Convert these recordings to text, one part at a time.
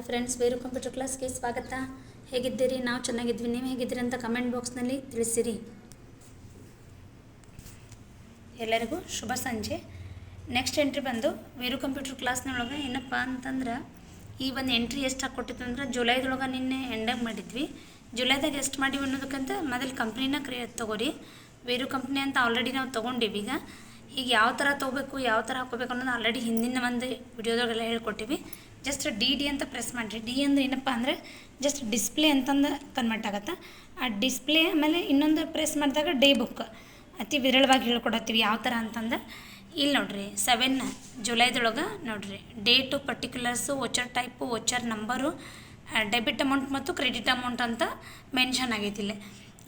Hi friends, ಬೇರು computer ಕ್ಲಾಸ್ಗೆ ಸ್ವಾಗತ. ಹೇಗಿದ್ದೀರಿ? ನಾವು ಚೆನ್ನಾಗಿದ್ವಿ. ನೀವು ಹೇಗಿದ್ದೀರಿ ಅಂತ ಕಮೆಂಟ್ ಬಾಕ್ಸ್ನಲ್ಲಿ ತಿಳಿಸಿರಿ. ಎಲ್ಲರಿಗೂ ಶುಭ ಸಂಜೆ. ನೆಕ್ಸ್ಟ್ ಎಂಟ್ರಿ ಬಂದು ಬೇರು ಕಂಪ್ಯೂಟರ್ ಕ್ಲಾಸ್ನೊಳಗೆ ಏನಪ್ಪ ಅಂತಂದ್ರೆ, ಈ ಒಂದು ಎಂಟ್ರಿ ಎಷ್ಟು ಹಾಕ್ಕೊಟ್ಟಿತ್ತು ಅಂದ್ರೆ, ಜುಲೈದೊಳಗೆ ನಿನ್ನೆ ಎಂಡಾಗಿ ಮಾಡಿದ್ವಿ. ಜುಲೈದಾಗ ಎಷ್ಟು ಮಾಡಿವಿ ಅನ್ನೋದಕ್ಕಂತ ಮೊದಲು ಕಂಪ್ನಿನ ಕ್ರಿಯೇ ತೊಗೋರಿ. ಬೇರು ಕಂಪ್ನಿ ಅಂತ ಆಲ್ರೆಡಿ ನಾವು ತೊಗೊಂಡಿವಿ ಈಗ. ಈಗ ಯಾವ ಥರ ತೊಗೋಬೇಕು, ಯಾವ ಥರ ಹಾಕೋಬೇಕು ಅನ್ನೋದು ಆಲ್ರೆಡಿ ಹಿಂದಿನ ಒಂದು ವಿಡಿಯೋದೊಳಗೆಲ್ಲ ಹೇಳ್ಕೊಟ್ಟಿವಿ. ಜಸ್ಟ್ ಡಿ ಡಿ ಅಂತ ಪ್ರೆಸ್ ಮಾಡಿರಿ. ಡಿ ಅಂದ್ರೆ ಏನಪ್ಪ ಅಂದರೆ ಜಸ್ಟ್ ಡಿಸ್ಪ್ಲೇ ಅಂತಂದು ಕನ್ವರ್ಟ್ ಆಗುತ್ತೆ? ಆ ಡಿಸ್ಪ್ಲೇ ಆಮೇಲೆ ಇನ್ನೊಂದು ಪ್ರೆಸ್ ಮಾಡಿದಾಗ ಡೇ ಬುಕ್ ಅತಿ ವಿರಳವಾಗಿ ಹೇಳ್ಕೊಡತ್ತೀವಿ ಯಾವ ಥರ ಅಂತಂದ್ರೆ ಇಲ್ಲಿ ನೋಡಿರಿ ಸೆವೆನ್ ಜುಲೈದೊಳಗೆ ನೋಡ್ರಿ. Date particulars voucher type voucher number debit amount ಮತ್ತು ಕ್ರೆಡಿಟ್ ಅಮೌಂಟ್ ಅಂತ ಮೆನ್ಷನ್ ಆಗೈತಿ ಇಲ್ಲಿ.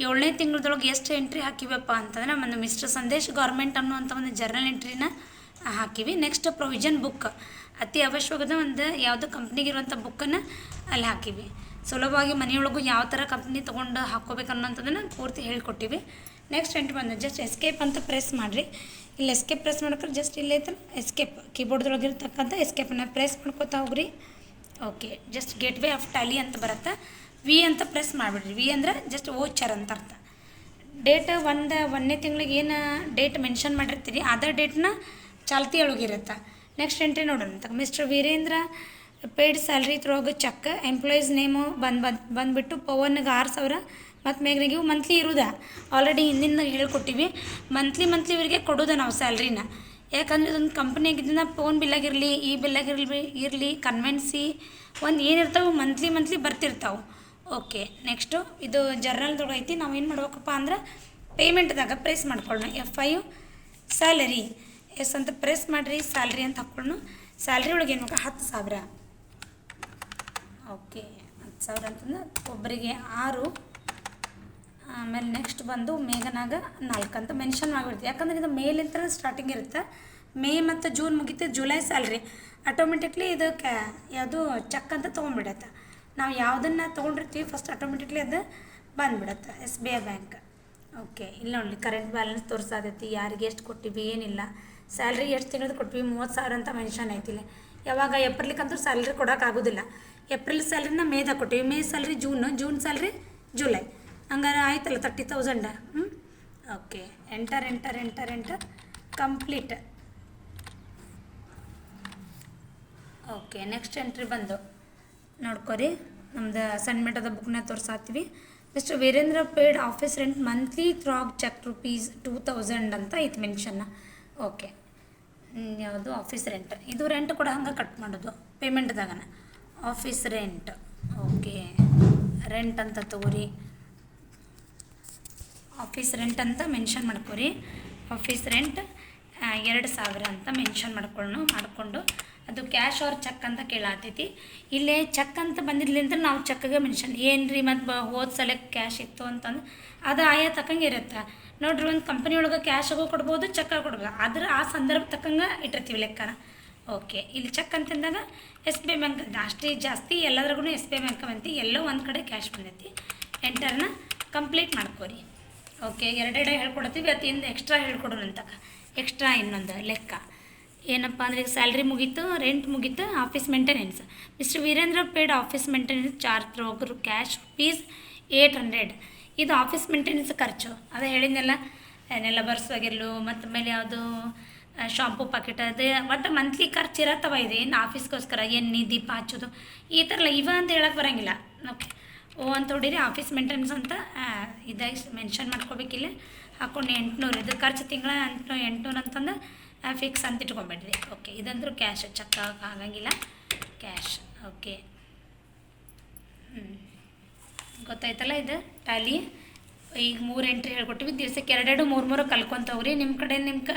ಏಳನೇ ತಿಂಗಳದೊಳಗೆ ಎಷ್ಟು ಎಂಟ್ರಿ ಹಾಕಿವಪ್ಪ ಅಂತಂದ್ರೆ ಒಂದು ಮಿಸ್ಟರ್ ಸಂದೇಶ್ ಗೌರ್ಮೆಂಟ್ ಅನ್ನುವಂಥ ಒಂದು ಜರ್ನಲ್ ಎಂಟ್ರಿನ ಹಾಕಿವಿ. ನೆಕ್ಸ್ಟ್ ಪ್ರೊವಿಷನ್ ಬುಕ್ ಅತಿ ಅವಶ್ಯಕದ ಒಂದು ಯಾವುದೋ ಕಂಪ್ನಿಗಿರುವಂಥ ಬುಕ್ಕನ್ನು ಅಲ್ಲಿ ಹಾಕಿವಿ. ಸುಲಭವಾಗಿ ಮನೆಯೊಳಗೂ ಯಾವ ಥರ ಕಂಪ್ನಿ ತೊಗೊಂಡು ಹಾಕ್ಕೋಬೇಕು ಅನ್ನೋಂಥದ್ದನ್ನು ಪೂರ್ತಿ ಹೇಳ್ಕೊಟ್ಟಿವಿ. ನೆಕ್ಸ್ಟ್ ಎಂಟ್ರಿ ಬಂದು ಜಸ್ಟ್ ಎಸ್ಕೇಪ್ ಅಂತ ಪ್ರೆಸ್ ಮಾಡಿರಿ. ಇಲ್ಲಿ ಎಸ್ಕೇಪ್ ಪ್ರೆಸ್ ಮಾಡ್ಕೊಂಡು ಜಸ್ಟ್ ಇಲ್ಲೇ ಐತಲ್ಲ ಎಸ್ಕೇಪ್ ಕೀಬೋರ್ಡ್ದೊಳಗಿರ್ತಕ್ಕಂಥ ಎಸ್ಕೇಪನ್ನು ಪ್ರೆಸ್ ಮಾಡ್ಕೋತಾ ಹೋಗ್ರಿ. Okay just gateway of Tally ಅಂತ ಬರುತ್ತೆ. ವಿ ಅಂತ ಪ್ರೆಸ್ ಮಾಡಿಬಿಡ್ರಿ. ವಿ ಅಂದರೆ ಜಸ್ಟ್ ಓಚರ್ ಅಂತ ಅರ್ಥ. ಡೇಟ್ ಒಂದು, ಒಂದನೇ ತಿಂಗಳಿಗೆ ಏನು ಡೇಟ್ ಮೆನ್ಷನ್ ಮಾಡಿರ್ತೀರಿ ಅದೇ ಡೇಟ್ನ ಚಾಲ್ತಿ ಒಳಗಿರುತ್ತೆ ನೆಕ್ಸ್ಟ್ ಎಂಟ್ರಿ ನೋಡೋಣ. Mister Virendra paid salary through cheque employees name ಬಂದು ಬಂದು ಬಂದುಬಿಟ್ಟು ಪವನ್ಗೆ ಆರು ಸಾವಿರ ಮತ್ತು ಮೇಘನಿಗೆ ಇವು ಮಂತ್ಲಿ ಇರುದ. ಆಲ್ರೆಡಿ ಹಿಂದಿನ ಹೇಳ್ಕೊಟ್ಟಿವಿ. ಮಂತ್ಲಿ ಮಂತ್ಲಿ ಇವರಿಗೆ ಕೊಡೋದ ನಾವು ಸ್ಯಾಲ್ರಿನ ಯಾಕಂದರೆ ಇದೊಂದು ಕಂಪ್ನಿಯಾಗಿದ್ದನ್ನ ಫೋನ್ ಬಿಲ್ಲಾಗಿರಲಿ ಈ ಬಿಲ್ಲಾಗಿರಲಿ ಇರಲಿ ಕನ್ವೆನ್ಸಿ ಒಂದು ಏನಿರ್ತಾವೆ ಮಂತ್ಲಿ ಮಂತ್ಲಿ ಬರ್ತಿರ್ತಾವೆ. ಓಕೆ ನೆಕ್ಸ್ಟು ಇದು ಜರ್ನಲ್ದೊಳಗೆ ಐತಿ. ನಾವು ಏನು ಮಾಡ್ಬೇಕಪ್ಪ ಅಂದ್ರೆ ಪೇಮೆಂಟ್ದಾಗ ಪ್ರೈಸ್ ಮಾಡ್ಕೊಳ್ಳೋಣ ಎಫ್ ಐ ಸ್ಯಾಲರಿ ಎಸ್ ಅಂತ ಪ್ರೆಸ್ ಮಾಡಿರಿ ಸ್ಯಾಲ್ರಿ ಅಂತ ಹಾಕ್ಕೊಳ್ಳೋಣ ಸ್ಯಾಲ್ರಿ ಒಳಗೆ ಏನು ಹತ್ತು ಸಾವಿರ. ಓಕೆ ಹತ್ತು ಸಾವಿರ ಅಂತಂದ್ರೆ ಒಬ್ಬರಿಗೆ ಆರು. ಆಮೇಲೆ ನೆಕ್ಸ್ಟ್ ಬಂದು ಮೇಘನಾಗ ನಾಲ್ಕು ಅಂತ ಮೆನ್ಷನ್ ಮಾಡಿಬಿಡ್ತೀವಿ ಯಾಕಂದ್ರೆ ಇದು ಮೇಲಿಂದ ಸ್ಟಾರ್ಟಿಂಗ್ ಇರುತ್ತೆ. ಮೇ ಮತ್ತು ಜೂನ್ ಮುಗಿತು ಜುಲೈ ಸ್ಯಾಲ್ರಿ ಆಟೋಮೆಟಿಕ್ಲಿ ಇದು ಕ್ಯಾ ಯಾವುದು ಚೆಕ್ ಅಂತ ತೊಗೊಂಡ್ಬಿಡತ್ತೆ. ನಾವು ಯಾವುದನ್ನು ತೊಗೊಂಡಿರ್ತೀವಿ ಫಸ್ಟ್ ಆಟೋಮೆಟಿಕ್ಲಿ ಅದು ಬಂದುಬಿಡತ್ತೆ S B I bank okay ಇಲ್ಲ ನೋಡಿ ಕರೆಂಟ್ ಬ್ಯಾಲೆನ್ಸ್ ತೋರಿಸಾದೈತಿ ಯಾರಿಗೆ ಎಷ್ಟು ಕೊಟ್ಟಿವಿ, ಏನಿಲ್ಲ. ಸ್ಯಾಲ್ರಿ ಎಷ್ಟು ತಿಂಗಳದ್ದು ಕೊಟ್ವಿ? ಮೂವತ್ತು ಸಾವಿರ ಅಂತ ಮೆನ್ಷನ್ ಐತಿಲ್ಲ ಯಾವಾಗ ಏಪ್ರಿಲ್ಕಂತೂ ಸ್ಯಾಲ್ರಿ ಕೊಡೋಕ್ಕಾಗೋದಿಲ್ಲ ಏಪ್ರಿಲ್ ಸ್ಯಾಲ್ರಿನ ಮೇದಾಗ ಕೊಟ್ಟಿವಿ. May salary June, June salary July. ಹಂಗಾರೆ ಆಯ್ತಲ್ಲ ತರ್ಟಿ ತೌಸಂಡ ಹ್ಞೂ okay. Enter enter enter enter complete okay next entry ಬಂದು. ನೋಡ್ಕೊರಿ. ನಮ್ದು ಸಣ್ಣ ಬುಕ್ನ ತೋರಿಸಾತೀವಿ next Virendra paid office rent monthly through cheque rupees two thousand ಅಂತ ಐತೆ ಮೆನ್ಷನ್ನ ಓಕೆ. ಯಾವುದು? ಆಫೀಸ್ ರೆಂಟ್ ಇದು ರೆಂಟ್ ಕೂಡ ಹಂಗೆ ಕಟ್ ಮಾಡೋದು ಪೇಮೆಂಟ್ದಾಗನ ಆಫೀಸ್ ರೆಂಟ್ ಓಕೆ ರೆಂಟ್ ಅಂತ ತಗೋರಿ. ಆಫೀಸ್ ರೆಂಟ್ ಅಂತ ಮೆನ್ಷನ್ ಮಾಡ್ಕೊರಿ. ಆಫೀಸ್ ರೆಂಟ್ ಎರಡು ಸಾವಿರ ಅಂತ ಮೆನ್ಷನ್ ಮಾಡ್ಕೊಳ್ಳೋಣ ಮಾಡಿಕೊಂಡು ಅದು ಕ್ಯಾಶ್ ಅವ್ರ ಚೆಕ್ ಅಂತ ಕೇಳಾತೈತಿ. ಇಲ್ಲೇ ಚೆಕ್ ಅಂತ ಬಂದಿದ್ಲಿಂತ ನಾವು ಚೆಕ್ಗೆ ಮೆನ್ಷನ್ ಏನು ರೀ ಮತ್ತು ಹೋದ ಸಲಕ್ಕೆ ಕ್ಯಾಶ್ ಇತ್ತು ಅಂತಂದು ಅದು ಆಯಾ ತಕ್ಕಂಗೆ ಇರುತ್ತೆ. ನೋಡ್ರಿ ಒಂದು ಕಂಪನಿ ಒಳಗೆ ಕ್ಯಾಶಾಗೂ ಕೊಡ್ಬೋದು ಚೆಕ್ಕಾಗಿ ಕೊಡ್ಬೋದು. ಆದ್ರೆ ಆ ಸಂದರ್ಭ ತಕ್ಕಂಗೆ ಇಟ್ಟಿರ್ತೀವಿ ಲೆಕ್ಕನ. ಓಕೆ ಇಲ್ಲಿ ಚೆಕ್ ಅಂತಂದಾಗ ಎಸ್ ಬಿ ಐ ಬ್ಯಾಂಕ್ ಅಷ್ಟೇ ಜಾಸ್ತಿ ಎಲ್ಲದ್ರಾಗೂ ಎಸ್ ಬಿ ಐ ಬ್ಯಾಂಕ್ ಬಂತಿ. ಎಲ್ಲೋ ಒಂದು ಕಡೆ ಕ್ಯಾಶ್ ಬಂದೈತಿ. ಎಂಟರ್ನ ಕಂಪ್ಲೀಟ್ ಮಾಡ್ಕೋರಿ. ಓಕೆ ಎರಡೆರಡೆ ಹೇಳ್ಕೊಡ್ತೀವಿ ಹಿಂದೆ ಎಕ್ಸ್ಟ್ರಾ ಹೇಳ್ಕೊಡೋಣ ಅಂತ ಎಕ್ಸ್ಟ್ರಾ ಇನ್ನೊಂದು ಲೆಕ್ಕ. ಏನಪ್ಪ ಅಂದರೆ ಈಗ ಸ್ಯಾಲ್ರಿ ಮುಗೀತು ರೆಂಟ್ ಮುಗೀತು office maintenance mister Virendra paid office maintenance charge ಹೋಗರು cash fees eight hundred ಇದು ಆಫೀಸ್ ಮೇಂಟೆನೆನ್ಸ್ ಖರ್ಚು. ಅದೇ ಹೇಳಿದ್ನಲ್ಲ ಏನೆಲ್ಲ ಬರ್ಸೋಗಿರ್ಲು, ಮತ್ತು ಮೇಲೆ ಯಾವುದು ಶಾಂಪು ಪಾಕೆಟ್ ಅದು, ಒಟ್ಟು ಮಂತ್ಲಿ ಖರ್ಚು ಇರತ್ತವ ಇದೆ? ಏನು ಆಫೀಸ್ಗೋಸ್ಕರ ಎಣ್ಣೆ ದೀಪ ಹಚ್ಚೋದು? ಈ ಥರ ಇವ ಅಂತ ಹೇಳಕ್ಕೆ ಬರೋಂಗಿಲ್ಲ. ಓಕೆ. ಓ ಅಂತ ಹೊಡೀರಿ ಆಫೀಸ್ ಮೇಂಟೆನೆನ್ಸ್ ಅಂತ ಇದಾಗಿ ಮೆನ್ಷನ್ ಮಾಡ್ಕೋಬೇಕಿಲ್ಲ. ಹಾಕೊಂಡು ಎಂಟುನೂರು, ಇದು ಖರ್ಚು ತಿಂಗಳ ಎಂಟುನೂರು ಎಂಟುನೂರು ಅಂತಂದು ಫಿಕ್ಸ್ ಅಂತ ಇಟ್ಕೊಂಬಿಡ್ರಿ ಓಕೆ ಇದಂದ್ರೂ ಕ್ಯಾಶ್ ಚೆಕ್ ಆಗಂಗಿಲ್ಲ. ಕ್ಯಾಶ್ ಓಕೆ ಗೊತ್ತಾಯ್ತಲ್ಲ ಇದು ಟ್ಯಾಲಿ ಈಗ ಮೂರು ಎಂಟ್ರಿ ಹೇಳ್ಕೊಟ್ಟಿವಿ, ದಿವ್ಸಕ್ಕೆ ಎರಡೆರಡು, ಮೂರು ಮೂರು ಕಲ್ಕೊಂತ ಹೋಗ್ರಿ ನಿಮ್ಮ ಕಡೆ ನಿಮ್ಮ ಕ,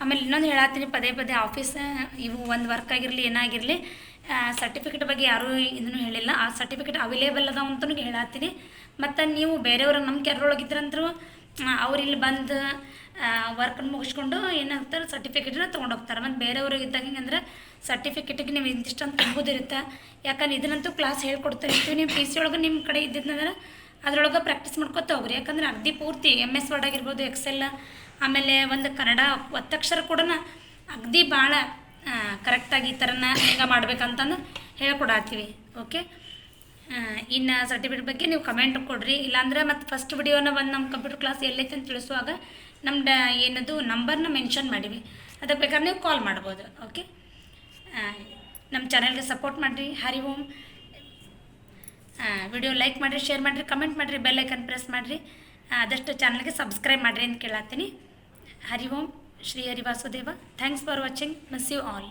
ಆಮೇಲೆ ಇನ್ನೊಂದು ಹೇಳತ್ತೀನಿ ಪದೇ ಪದೇ ಆಫೀಸ್ ಇವು ಒಂದು ವರ್ಕ್ ಆಗಿರಲಿ, ಏನಾಗಿರಲಿ ಸರ್ಟಿಫಿಕೇಟ್ ಬಗ್ಗೆ ಯಾರೂ ಇದನ್ನು ಹೇಳಿಲ್ಲ. ಆ ಸರ್ಟಿಫಿಕೇಟ್ ಅವೈಲೇಬಲ್ ಅದಾವ ಅಂತಲೂ ಹೇಳತ್ತೀನಿ ಮತ್ತು ನೀವು ಬೇರೆಯವ್ರ ನಮ್ಮ ಕೆರೊಳಗಿದ್ರಂತರೂ ಅವ್ರು ಇಲ್ಲಿ ಬಂದು ವರ್ಕನ್ನು ಮುಗಿಸ್ಕೊಂಡು ಏನಾಗ್ತಾರೆ ಸರ್ಟಿಫಿಕೇಟನ್ನ ತೊಗೊಂಡು ಹೋಗ್ತಾರೆ. ಮತ್ತು ಬೇರೆಯವ್ರಿಗೆ ಇದ್ದಾಗ ಹೆಂಗಂದ್ರೆ ಸರ್ಟಿಫಿಕೇಟಿಗೆ ನೀವು ಇಂತಿಷ್ಟು ಅಂತ ತುಂಬೋದಿರುತ್ತೆ ಯಾಕಂದ್ರೆ ಇದನ್ನಂತೂ ಕ್ಲಾಸ್ ಹೇಳ್ಕೊಡ್ತಾ ಇರ್ತೀವಿ ನೀವು ಪಿ ಸಿ ಒಳಗೆ ನಿಮ್ಮ ಕಡೆ ಇದ್ದಿದ್ದಂದ್ರೆ ಅದ್ರೊಳಗೆ ಪ್ರಾಕ್ಟೀಸ್ ಮಾಡ್ಕೊತ ಹೋಗ್ರಿ. ಯಾಕಂದ್ರೆ ಅಗ್ದಿ ಪೂರ್ತಿ ಎಂ ಎಸ್ ವರ್ಡ್ ಆಗಿರ್ಬೋದು ಎಕ್ಸೆಲ್ ಆಮೇಲೆ ಒಂದು ಕನ್ನಡ ಒತ್ತಕ್ಷರ ಕೂಡ ಅಗ್ದಿ ಭಾಳ ಕರೆಕ್ಟಾಗಿ ಈ ಥರನ ಹಿಂಗೆ ಮಾಡ್ಬೇಕಂತಂದು ಹೇಳ್ಕೊಡತ್ತೀವಿ ಓಕೆ ಇನ್ನು ಸರ್ಟಿಫಿಕೇಟ್ ಬಗ್ಗೆ ನೀವು ಕಮೆಂಟ್ ಕೊಡ್ರಿ. ಇಲ್ಲಾಂದ್ರೆ ಮತ್ತು ಫಸ್ಟ್ ವಿಡಿಯೋನ ಬಂದು ನಮ್ಮ ಕಂಪ್ಯೂಟರ್ ಕ್ಲಾಸ್ ಎಲ್ಲೈತೆ ಅಂತ ತಿಳಿಸುವಾಗ ನಮ್ಮ ಡ, ಏನದು ನಂಬರ್ನ ಮೆನ್ಷನ್ ಮಾಡಿವಿ. ಅದಕ್ಕೆ ಬೇಕಾದ್ರೆ ನೀವು ಕಾಲ್ ಮಾಡ್ಬೋದು ಓಕೆ ನಮ್ಮ ಚಾನಲ್ಗೆ ಸಪೋರ್ಟ್ ಮಾಡಿರಿ. ಹರಿ ಓಂ. ವಿಡಿಯೋ ಲೈಕ್ ಮಾಡಿರಿ ಶೇರ್ ಮಾಡಿರಿ ಕಮೆಂಟ್ ಮಾಡಿರಿ ಬೆಲ್ ಐಕನ್ ಪ್ರೆಸ್ ಮಾಡಿರಿ. ಆದಷ್ಟು ಚಾನಲ್ಗೆ ಸಬ್ಸ್ಕ್ರೈಬ್ ಮಾಡಿರಿ ಅಂತ ಕೇಳತ್ತೀನಿ. Hari Om, Shri Harivasudeva thanks for watching miss you all